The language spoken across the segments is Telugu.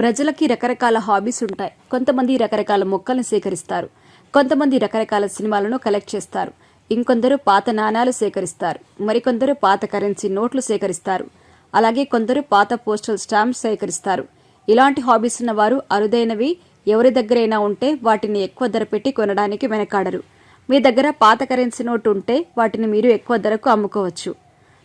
ప్రజలకి రకరకాల హాబీస్ ఉంటాయి. కొంతమంది రకరకాల మొక్కలను సేకరిస్తారు. కొంతమంది రకరకాల సినిమాలను కలెక్ట్ చేస్తారు. ఇంకొందరు పాత నాణాలు సేకరిస్తారు. మరికొందరు పాత కరెన్సీ నోట్లు సేకరిస్తారు. అలాగే కొందరు పాత పోస్టల్ స్టాంప్స్ సేకరిస్తారు. ఇలాంటి హాబీస్ ఉన్న వారు అరుదైనవి ఎవరి దగ్గరైనా ఉంటే వాటిని ఎక్కువ ధర పెట్టి కొనడానికి వెనకాడరు. మీ దగ్గర పాత కరెన్సీ నోటు ఉంటే వాటిని మీరు ఎక్కువ ధరకు అమ్ముకోవచ్చు.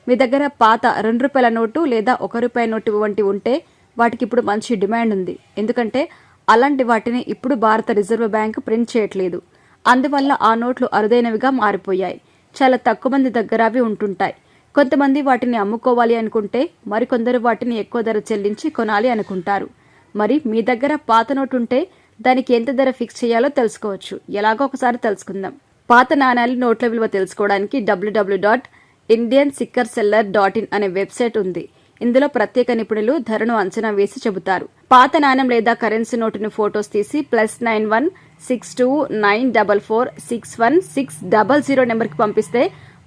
మీ దగ్గర పాత రెండు రూపాయల నోటు లేదా ఒక రూపాయి నోటు వంటి ఉంటే వాటికి ఇప్పుడు మంచి డిమాండ్ ఉంది. ఎందుకంటే అలాంటి వాటిని ఇప్పుడు భారత రిజర్వ్ బ్యాంక్ ప్రింట్ చేయట్లేదు. అందువల్ల ఆ నోట్లు అరుదైనవిగా మారిపోయాయి. చాలా తక్కువ మంది దగ్గర అవి ఉంటుంటాయి. కొంతమంది వాటిని అమ్ముకోవాలి అనుకుంటే మరికొందరు వాటిని ఎక్కువ ధర చెల్లించి కొనాలి అనుకుంటారు. మరి మీ దగ్గర పాత నోటు ఉంటే దానికి ఎంత ధర ఫిక్స్ చేయాలో తెలుసుకోవచ్చు. ఎలాగో ఒకసారి తెలుసుకుందాం. పాత నాణాలు నోట్ల విలువ తెలుసుకోవడానికి W W dot Indian seeker seller dot in అనే వెబ్సైట్ ఉంది. ఇందులో ప్రత్యేక నిపుణులు ధరను అంచనా వేసి చెబుతారు. పాత నాణం లేదా కరెన్సీ నోటును ఫోటోస్ తీసి plus nine one six two nine double four six one six double zero నెంబర్కి పంపిస్తే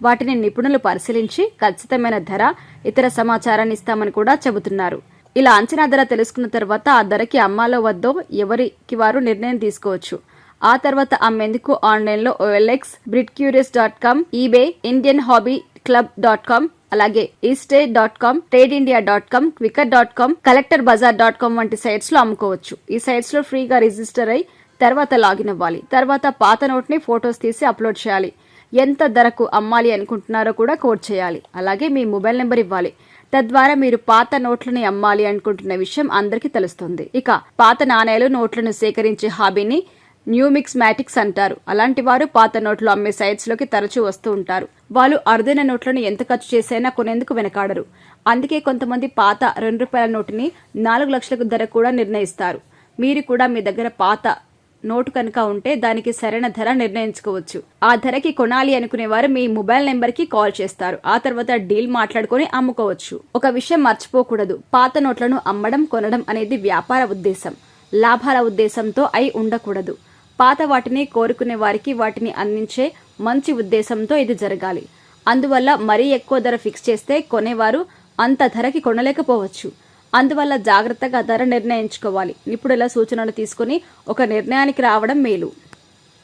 వాటిని నిపుణులు పరిశీలించి ఖచ్చితమైన ధర ఇతర సమాచారాన్ని ఇస్తామని కూడా చెబుతున్నారు. ఇలా అంచనా ధర తెలుసుకున్న తర్వాత ఆ ధరకి అమ్మాలో వద్దో ఎవరికి వారు నిర్ణయం తీసుకోవచ్చు. ఆ తర్వాత అమ్మేందుకు ఆన్లైన్లో OLX breed curious dot com eBay Indian hobby club dot com అలాగే ఈస్టే dot com trade India dot com Quikr dot com collector bazaar dot com వంటి సైట్స్లో అమ్ముకోవచ్చు. ఈ సైట్స్లో ఫ్రీగా రిజిస్టర్ అయి తర్వాత లాగిన్ అవ్వాలి. తర్వాత పాత నోట్ని ఫొటోస్ తీసి అప్లోడ్ చేయాలి. ఎంత ధరకు అమ్మాలి అనుకుంటున్నారో కూడా కోడ్ చేయాలి. అలాగే మీ మొబైల్ నెంబర్ ఇవ్వాలి. తద్వారా మీరు పాత నోట్లని అమ్మాలి అనుకుంటున్న విషయం అందరికీ తెలుస్తుంది. ఇక పాత నాణేలు నోట్లను సేకరించే హాబీని న్యూమిక్స్ మ్యాటిక్స్ అంటారు. అలాంటి వారు పాత నోట్లు అమ్మే సైట్స్లోకి తరచూ వస్తూ ఉంటారు. వాళ్ళు అరుదైన నోట్లను ఎంత ఖర్చు చేసైనా కొనేందుకు వెనకాడరు. అందుకే కొంతమంది పాత రెండు రూపాయల నోటుని నాలుగు లక్షలకు ధర కూడా నిర్ణయిస్తారు. మీరు కూడా మీ దగ్గర పాత నోటు కనుక ఉంటే దానికి సరైన ధర నిర్ణయించుకోవచ్చు. ఆ ధరకి కొనాలి అనుకునేవారు మీ మొబైల్ నెంబర్కి కాల్ చేస్తారు. ఆ తర్వాత డీల్ మాట్లాడుకొని అమ్ముకోవచ్చు. ఒక విషయం మర్చిపోకూడదు. పాత నోట్లను అమ్మడం కొనడం అనేది వ్యాపార ఉద్దేశం. లాభాల ఉద్దేశంతో అయి ఉండకూడదు. పాత వాటిని కోరుకునే వారికి వాటిని అందించే మంచి ఉద్దేశంతో ఇది జరగాలి. అందువల్ల మరీ ఎక్కువ ధర ఫిక్స్ చేస్తే కొనేవారు అంత ధరకి కొనలేకపోవచ్చు. అందువల్ల జాగ్రత్తగా ధర నిర్ణయించుకోవాలి. నిపుణుల సూచనలు తీసుకుని ఒక నిర్ణయానికి రావడం మేలు.